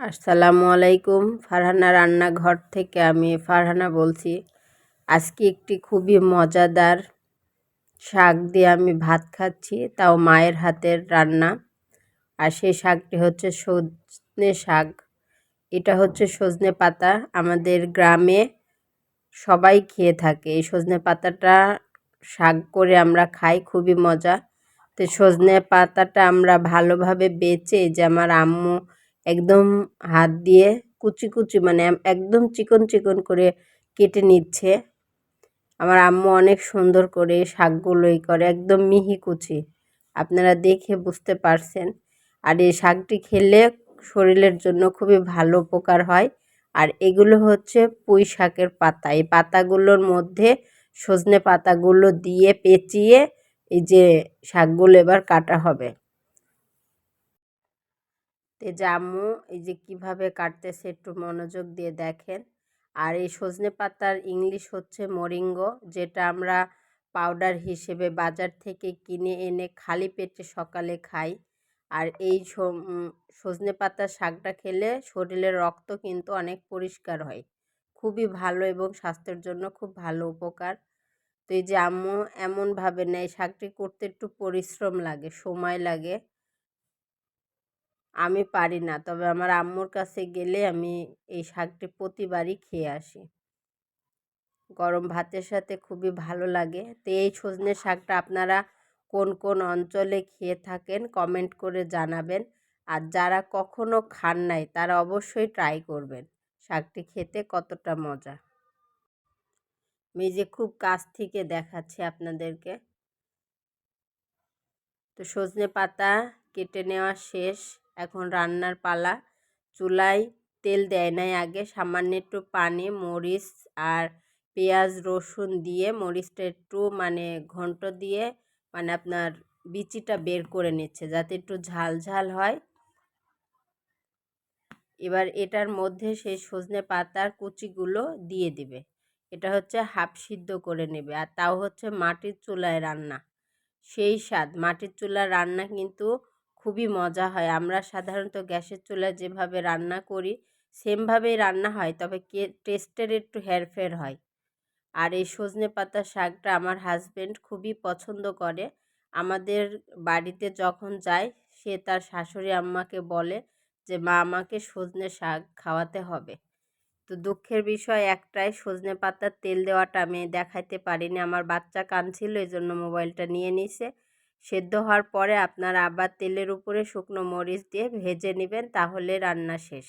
আসসালামু আলাইকুম। ফারহানা রান্নাঘর থেকে আমি ফারহানা বলছি। আজকে একটি খুবই মজাদার শাক দিয়ে আমি ভাত খাচ্ছি, তাও মায়ের হাতের রান্না। আর সেই শাকটি হচ্ছে সজনে শাক। এটা হচ্ছে সজনে পাতা। আমাদের গ্রামে সবাই খেয়ে থাকে। এই সজনে পাতাটা শাক করে আমরা খাই, খুবই মজা। তো সজনে পাতাটা আমরা ভালোভাবে বেচে, যে আমার আম্মু একদম হাত দিয়ে কুচি কুচি মানে একদম চিকন চিকন করে কেটে নিচ্ছে। আমার আম্মু অনেক সুন্দর করে শাকগুলোই করে, একদম মিহি কুচি। আপনারা দেখে বুঝতে পারছেন। আর এই শাকটি খেলে শরীরের জন্য খুবই ভালো উপকার হয়। আর এগুলো হচ্ছে পুঁই শাকের পাতা। এই পাতাগুলোর মধ্যে সজনে পাতাগুলো দিয়ে পেঁচিয়ে এই যে শাকগুলো এবার কাটা হবে। তে জামু, এই যে কীভাবে কাটতেছে একটু মনোযোগ দিয়ে দেখেন। আর এই সজনে পাতার ইংলিশ হচ্ছে মরিঙ্গো, যেটা আমরা পাউডার হিসেবে বাজার থেকে কিনে এনে খালি পেটে সকালে খাই। আর এই সজনে পাতার শাকটা খেলে শরীরের রক্ত কিন্তু অনেক পরিষ্কার হয়। খুবই ভালো এবং স্বাস্থ্যের জন্য খুব ভালো উপকার। তো এই যে আম্মু এমনভাবে নেয় শাকটি করতে একটু পরিশ্রম লাগে, সময় লাগে। আমি পারি না। তবে আমার আম্মুর কাছে গেলে আমি এই শাকটি প্রতিবারই খেয়ে আসি। গরম ভাতের সাথে খুবই ভালো লাগে। তো এই সজনে শাকটা আপনারা কোন কোন অঞ্চলে খেয়ে থাকেন কমেন্ট করে জানাবেন। আর যারা কখনো খান নাই, তারা অবশ্যই ট্রাই করবেন শাকটি খেতে কতটা মজা। যে খুব কাছ থেকে দেখাচ্ছি আপনাদেরকে। তো সজনে পাতা কেটে নেওয়া শেষ। এখন রান্নার পালা। চুলায় তেল দেয় নাই আগে। সামান্য একটু পানি, মরিচ আর পেঁয়াজ, রসুন দিয়ে মরিচটা একটু মানে ঘন্ট দিয়ে মানে আপনার বিচিটা বের করে নিচ্ছে যাতে একটু ঝাল ঝাল হয়। এবার এটার মধ্যে সেই সজনে পাতার কুচিগুলো দিয়ে দিবে। এটা হচ্ছে হাফ সিদ্ধ করে নেবে আর তাও হচ্ছে মাটির চুলায় রান্না। সেই স্বাদ। মাটির চুলার রান্না কিন্তু খুবই মজা হয়। আমরা সাধারণত গ্যাসের চুলায় যেভাবে রান্না করি, সেমভাবেই রান্না হয়, তবে কে, টেস্টের একটু হেরফের হয়। আর এই সজনে পাতার শাকটা আমার হাজব্যান্ড খুবই পছন্দ করে। আমাদের বাড়িতে যখন যায়, সে তার শাশুড়ি আম্মাকে বলে যে, মা, আমাকে সজনে শাক খাওয়াতে হবে। তো দুঃখের বিষয় একটাই, সজনে পাতার তেল দেওয়াটা আমি দেখাইতে পারিনি। আমার বাচ্চা কাঁদছিল এই জন্য মোবাইলটা নিয়ে নিছে। সেদ্ধ হওয়ার পরে আপনার আবার তেলের উপরে শুকনো মরিচ দিয়ে ভেজে নেবেন, তাহলে রান্না শেষ।